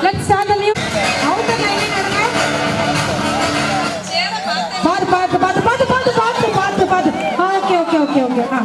Let's start the music. Out of line நடங்க. பாத்து பாத்து பாத்து பாத்து பாத்து பாத்து பாத்து பாத்து. Okay okay okay okay. ஆ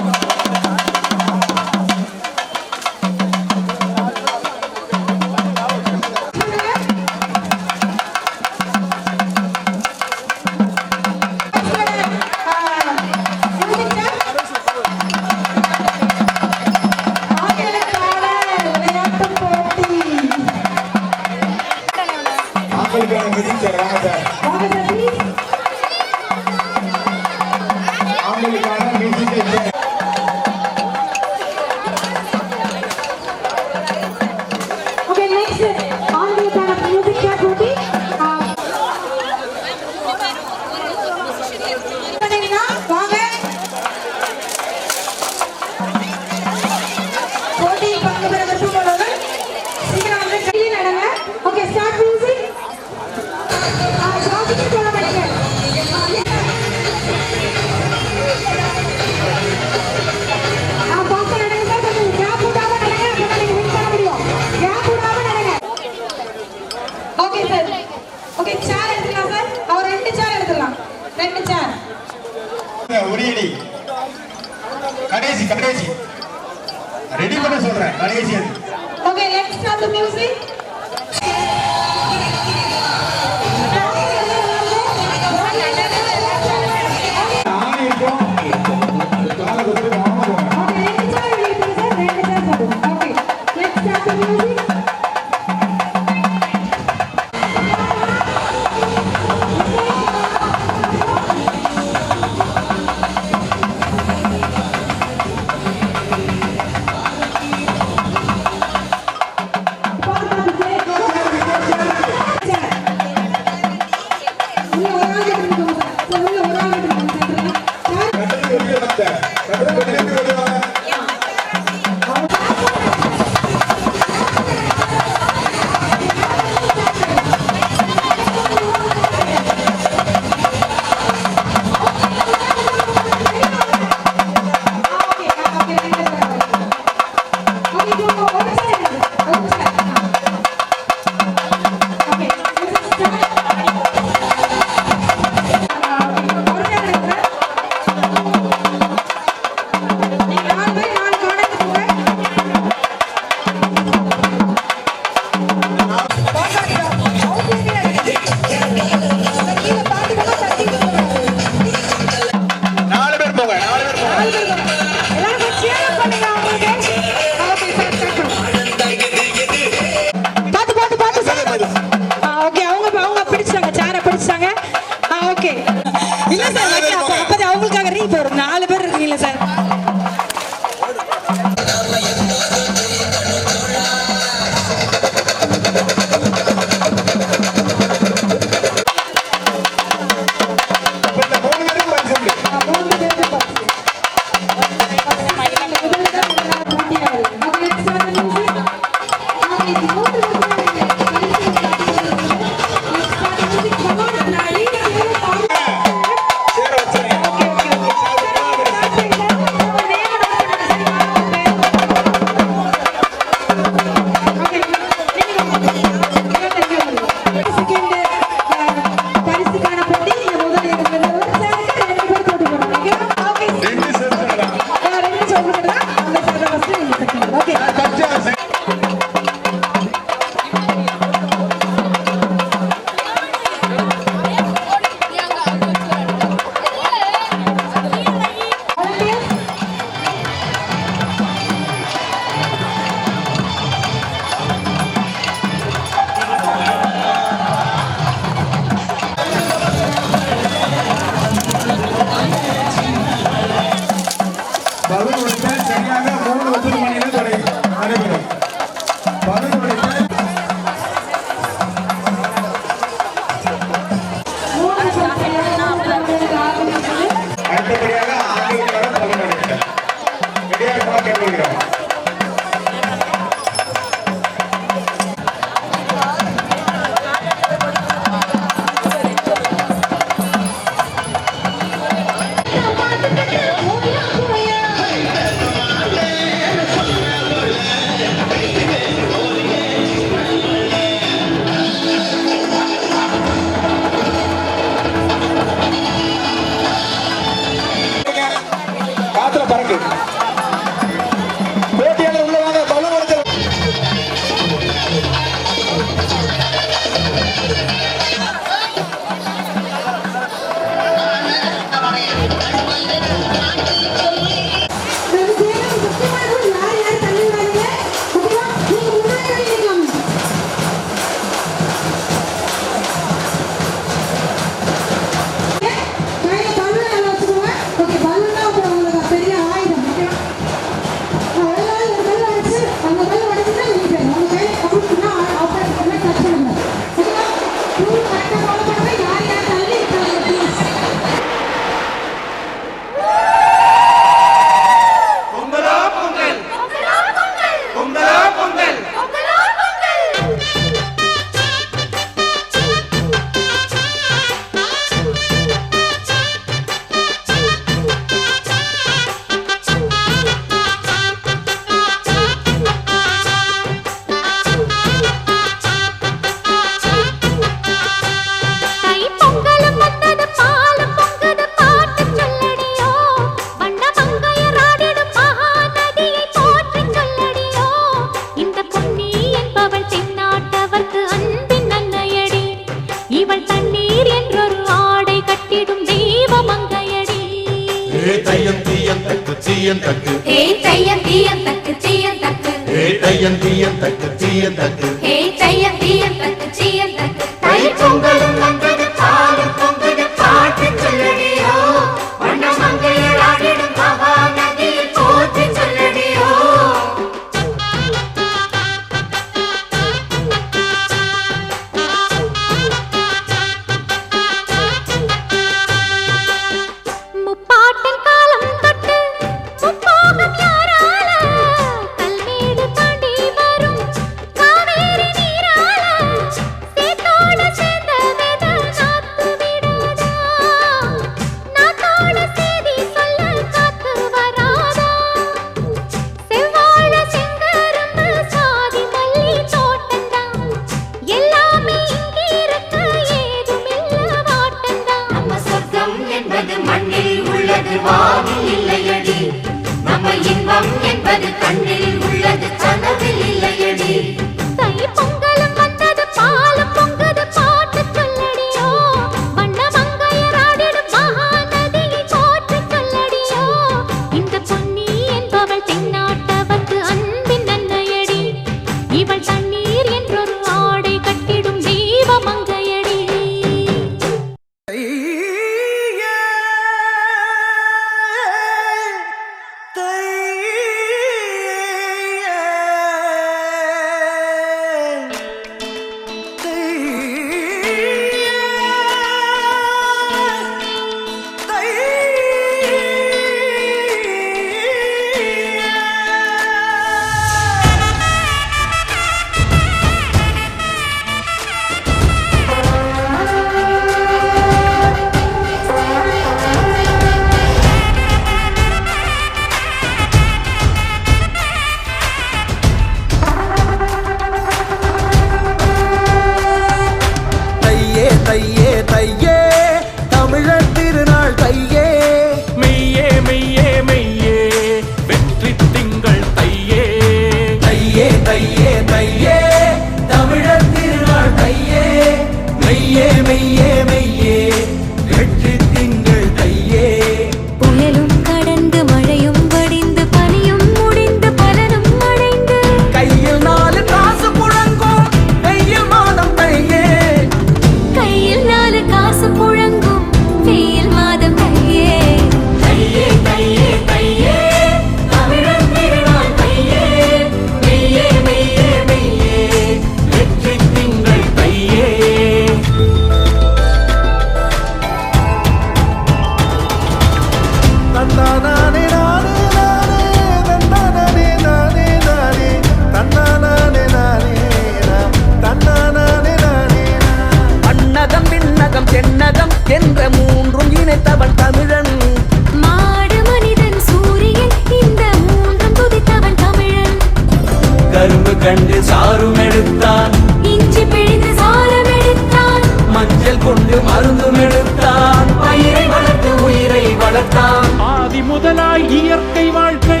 கண்டு சாரும் எடுத்தான் இஞ்சி பிழிந்து சாரம் எடுத்தான் மஞ்சள் கொண்டு மருந்தும் எடுத்தான் பயிரை வளர்த்து உயிரை வளர்த்தான். ஆதி முதலாய் இயற்கை வாழ்க்கை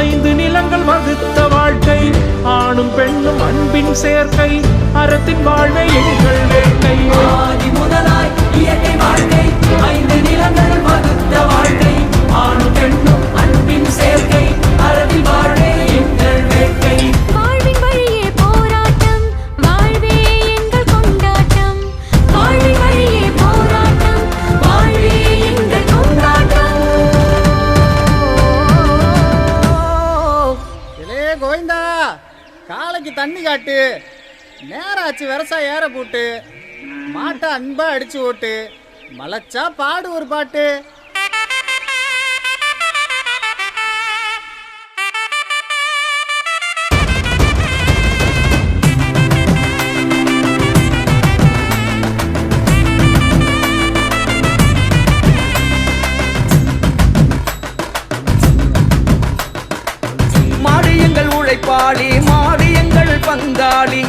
ஐந்து நிலங்கள் வகுத்த வாழ்க்கை ஆணும் பெண்ணும் அன்பின் சேர்க்கை அறத்தின் வாழ்வை எங்கள் வேட்டை காட்டு நேராச்சு விரசா ஏற போட்டு மாட்டை அன்பா அடிச்சு ஓட்டு. மலைச்சா பாடு ஒரு பாட்டு. மாடு எங்கள் உழைப்பாளி மாடு நாங்கள் பந்தாளி.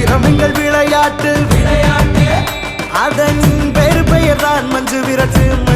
இரவுங்கள் விளையாட்டு. விளையாட்டு. அதன் பேர் பெயர்தான் மஞ்சு விரட்டு.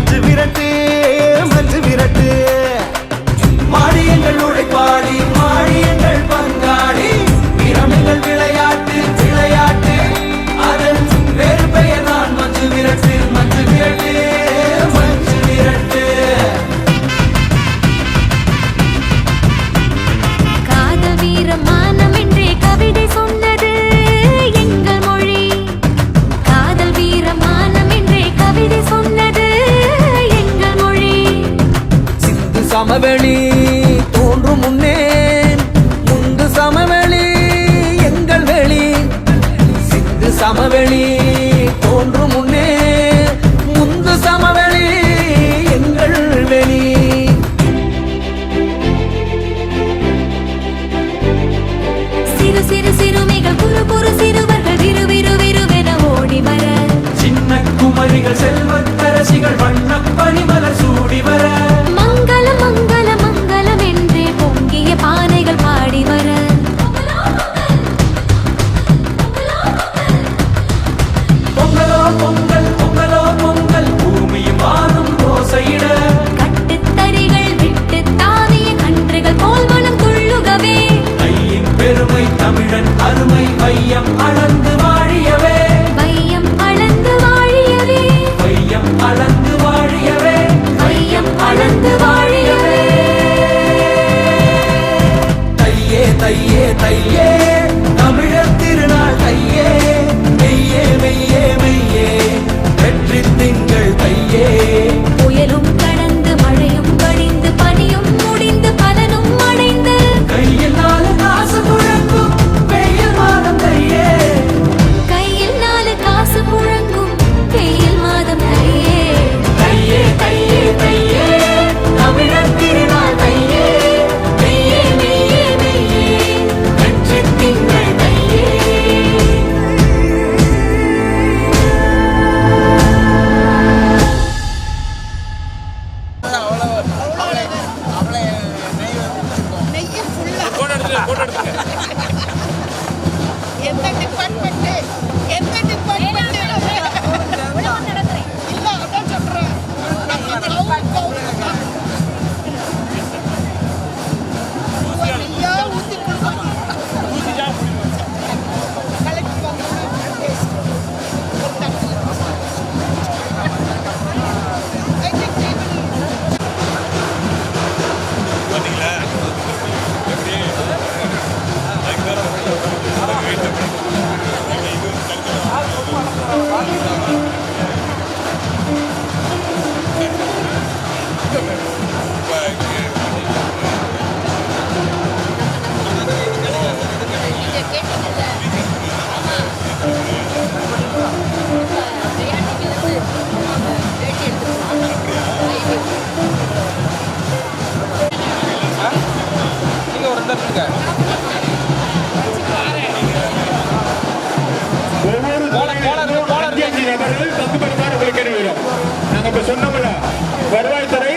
வருவாய்த்துறை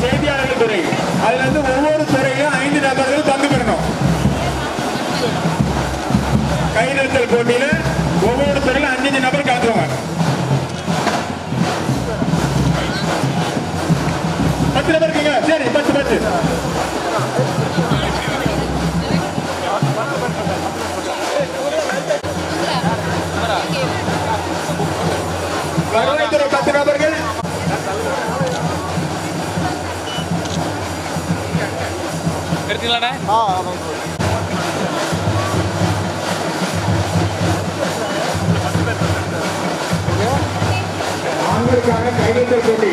செய்தியாளர்கள் துறை அதுல இருந்து ஒவ்வொரு துறையும் ஐந்து நபர்கள் பங்கு பெறணும் கைநிறுத்தல் போட்டியில ஒவ்வொரு தானே ஆண்களுக்கான கைவிட்டல் போட்டி.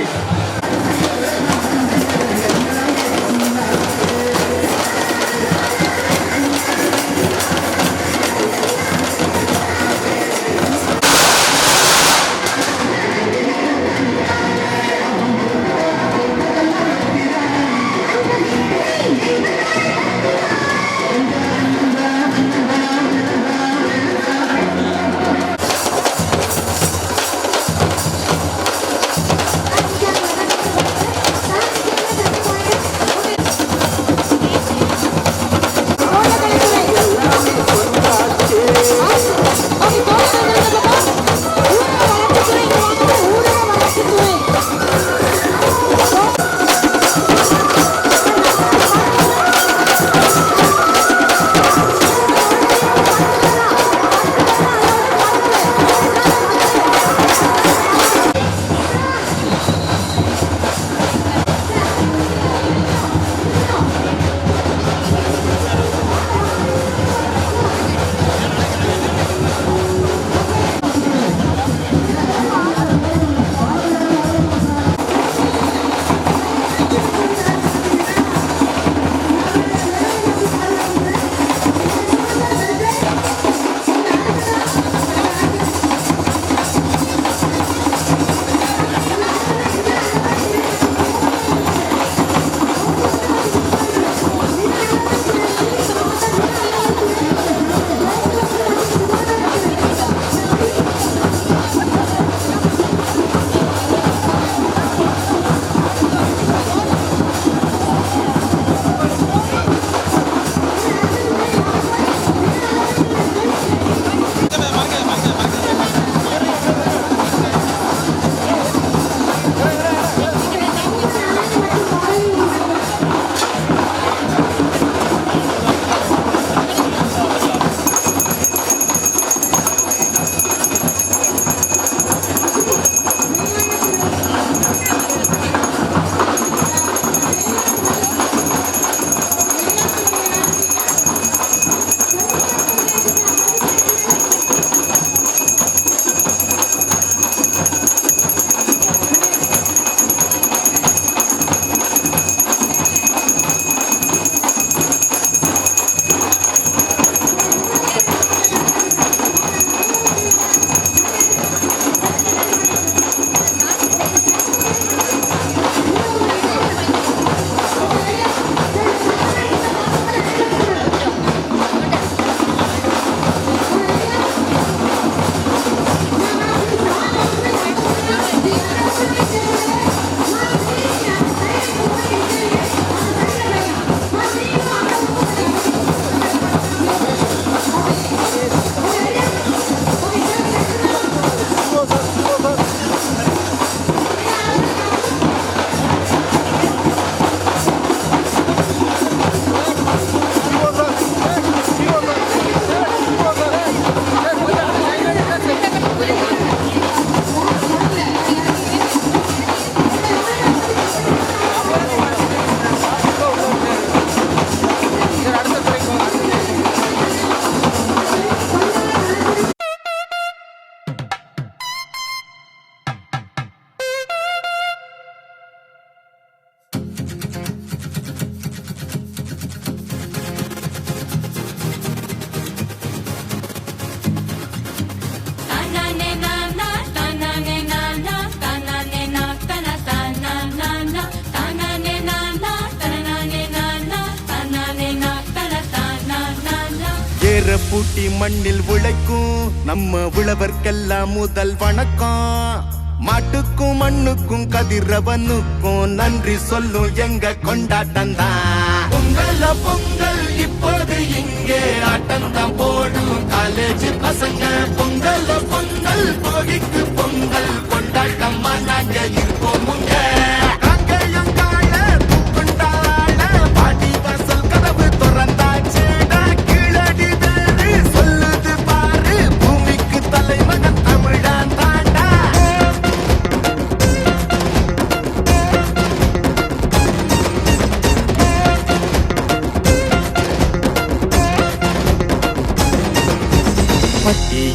பூட்டி மண்ணில் உழைக்கும் நம்ம உழவர்க்கெல்லாம் முதல் வணக்கம். மாட்டுக்கும் மண்ணுக்கும் கதிரவனுக்கும் நன்றி சொல்லும் எங்க கொண்டாட்டம் தான். பொங்கல்ல பொங்கல் இப்போது இங்கே ஆட்டம் தான் போடும் காலேஜ் பசங்க. பொங்கல்ல பொங்கல் போகிக்கு பொங்கல் கொண்டாட்டமா நாங்க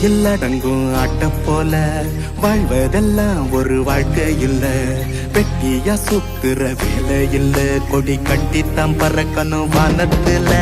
பட்டியில் அடங்கும் ஆட்ட போல வாழ்வதெல்லாம் ஒரு வாழ்க்கை இல்ல பெட்டியா சுத்துற வேலை இல்ல கொடி கட்டித்தான் பறக்கணும் வானத்துல.